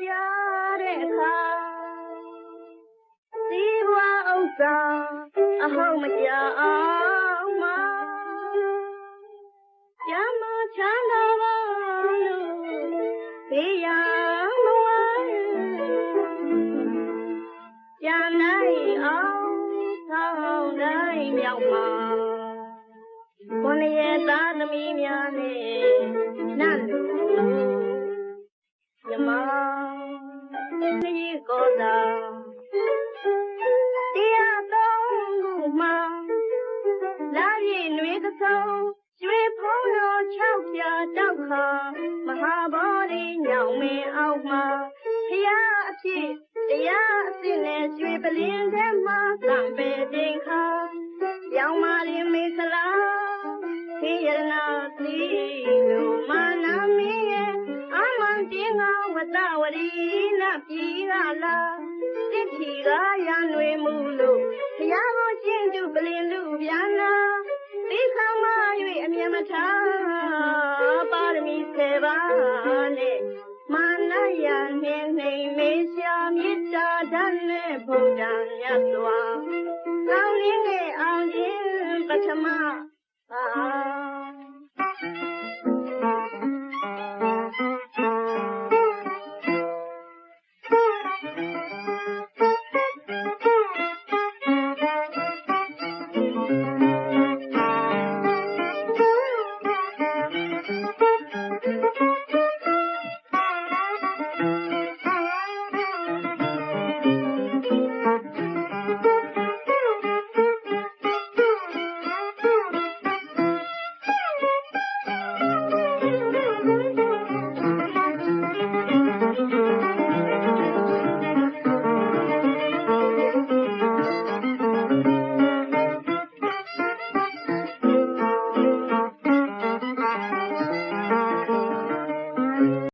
ကြတဲ့အခါဒီဘဝဥစ္စာအဟောင်းမကြအောင်မကျမချမ်းသာပါလို့ဘေးရန်မဝဲကျန်နိုင်အောင်ဆောင်နိုင်မြောက်မှာကိုယ်ရဲ့သားသမီးများနဲ့ မြမကြီးကိုသာတရားတော်ခုမှာလာရည်နွေသဆုံးရွှေဖုံးတော်၆ပြာတောက်ခါမဟာဗောဓိညောင်မင်းအောက်မှာဖရာအဖြစ်တရားအစ်နဲ့ရွှေပလင်းထဲမှာသံပေ ဝတ္တဝရီနာပြီကလာတစ်ချီကရန်တွေမှုလို့ဘုရားကိုကျင့်သူပလင်လူပြန်လာသိဆောင်မ၍အမြဲမထားပါရမီစေပါနဲ့မာနယနှင်းနှိမ်မေရှာမေတ္တာဓာတ်နဲ့ဘုရားမြတ်စွာကောင်းရင်းနဲ့အောင်ခြင်းပထမပါ